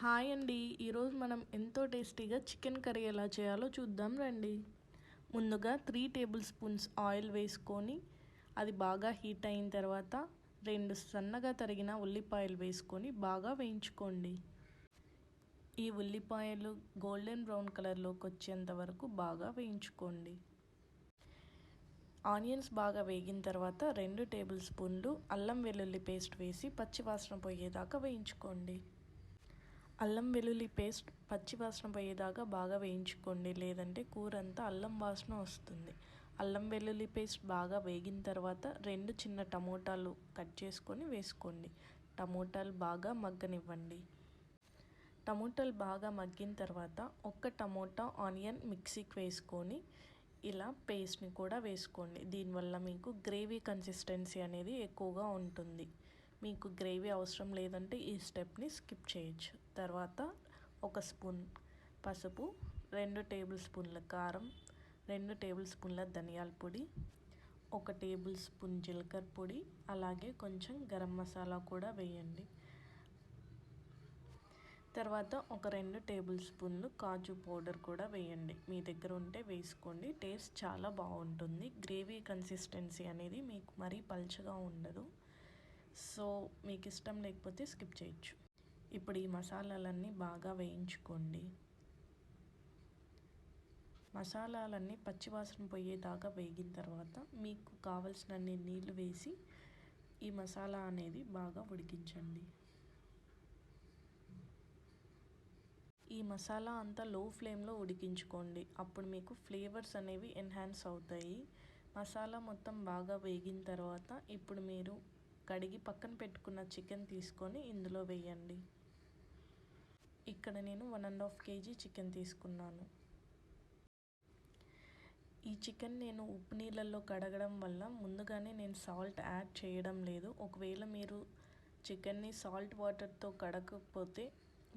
Hi అండి. ఈరోజు మనం ఎంతో టేస్టీగా చికెన్ కర్రీ ఎలా చేయాలో చూద్దాం రండి. ముందుగా త్రీ టేబుల్ స్పూన్స్ ఆయిల్ వేసుకొని అది బాగా హీట్ అయిన తర్వాత రెండు సన్నగా తరిగిన ఉల్లిపాయలు వేసుకొని బాగా వేయించుకోండి. ఈ ఉల్లిపాయలు గోల్డెన్ బ్రౌన్ కలర్లోకి వచ్చేంత వరకు బాగా వేయించుకోండి. ఆనియన్స్ బాగా వేగిన తర్వాత రెండు టేబుల్ స్పూన్లు అల్లం వెల్లుల్లి పేస్ట్ వేసి పచ్చివాసన పోయేదాకా వేయించుకోండి. అల్లం వెల్లుల్లి పేస్ట్ పచ్చివాసన పోయేదాకా బాగా వేయించుకోండి. లేదంటే కూర అంతా అల్లం వాసన వస్తుంది. అల్లం వెల్లుల్లి పేస్ట్ బాగా వేగిన తర్వాత రెండు చిన్న టమోటాలు కట్ చేసుకొని వేసుకోండి. టమోటాలు బాగా మగ్గనివ్వండి. టమోటాలు బాగా మగ్గిన తర్వాత ఒక్క టమోటా ఆనియన్ మిక్సీకి వేసుకొని ఇలా పేస్ట్ని కూడా వేసుకోండి. దీనివల్ల మీకు గ్రేవీ కన్సిస్టెన్సీ అనేది ఎక్కువగా ఉంటుంది. మీకు గ్రేవీ అవసరం లేదంటే ఈ స్టెప్ని స్కిప్ చేయొచ్చు. తర్వాత ఒక స్పూన్ పసుపు రెండు టేబుల్ స్పూన్ల కారం రెండు టేబుల్ స్పూన్ల ధనియాల పొడి ఒక టేబుల్ స్పూన్ జీలకర్ర పొడి అలాగే కొంచెం గరం మసాలా కూడా వేయండి. తర్వాత ఒక రెండు టేబుల్ స్పూన్లు కాజు పౌడర్ కూడా వేయండి. మీ దగ్గర ఉంటే వేసుకోండి. టేస్ట్ చాలా బాగుంటుంది. గ్రేవీ కన్సిస్టెన్సీ అనేది మీకు మరీ పల్చగా ఉండదు. సో మీకు ఇష్టం లేకపోతే స్కిప్ చేయొచ్చు. ఇప్పుడు ఈ మసాలాలన్నీ బాగా వేయించుకోండి. మసాలాలన్నీ పచ్చివాసన పోయేదాకా వేగిన తర్వాత మీకు కావలసినన్ని నీళ్ళు వేసి ఈ మసాలా అనేది బాగా ఉడికించండి. ఈ మసాలా అంతా లో ఫ్లేమ్లో ఉడికించుకోండి. అప్పుడు మీకు ఫ్లేవర్స్ అనేవి ఎన్హాన్స్ అవుతాయి. మసాలా మొత్తం బాగా వేగిన తర్వాత ఇప్పుడు మీరు కడిగి పక్కన పెట్టుకున్న చికెన్ తీసుకొని ఇందులో వేయండి. ఇక్కడ నేను one and half KG chicken తీసుకున్నాను. ఈ చికెన్ నేను ఉప్పు నీళ్ళల్లో కడగడం వల్ల ముందుగానే నేను సాల్ట్ యాడ్ చేయడం లేదు. ఒకవేళ మీరు చికెన్ని సాల్ట్ వాటర్తో కడగకపోతే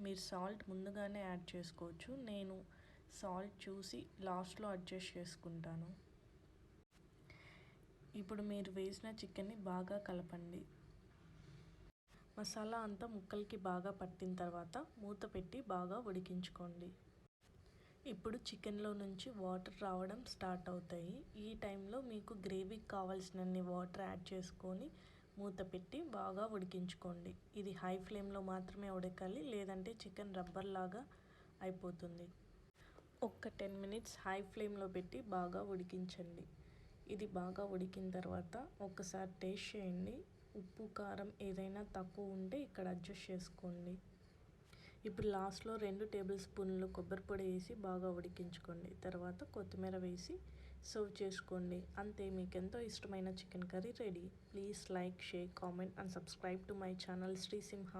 మీరు సాల్ట్ ముందుగానే యాడ్ చేసుకోవచ్చు. నేను సాల్ట్ చూసి లాస్ట్లో అడ్జస్ట్ చేసుకుంటాను. ఇప్పుడు మీరు వేసిన చికెన్ని బాగా కలపండి. మసాలా అంతా ముక్కలకి బాగా పట్టిన తర్వాత మూత పెట్టి బాగా ఉడికించుకోండి. ఇప్పుడు చికెన్లో నుంచి వాటర్ రావడం స్టార్ట్ అవుతాయి. ఈ టైంలో మీకు గ్రేవీకి కావాల్సినన్ని వాటర్ యాడ్ చేసుకొని మూత పెట్టి బాగా ఉడికించుకోండి. ఇది హై ఫ్లేమ్లో మాత్రమే ఉడకాలి లేదంటే చికెన్ రబ్బర్ లాగా అయిపోతుంది. ఒక్క టెన్ మినిట్స్ హై ఫ్లేమ్లో పెట్టి బాగా ఉడికించండి. ఇది బాగా ఉడికిన తర్వాత ఒకసారి టేస్ట్ చేయండి. ఉప్పు కారం ఏదైనా తక్కువ ఉంటే ఇక్కడ అడ్జస్ట్ చేసుకోండి. ఇప్పుడు లాస్ట్లో రెండు టేబుల్ స్పూన్లు కొబ్బరి పొడి వేసి బాగా ఉడికించుకోండి. తర్వాత కొత్తిమీర వేసి సర్వ్ చేసుకోండి. అంతే మీకు ఎంతో ఇష్టమైన chicken curry ready please like share comment and subscribe to my channel Srisimha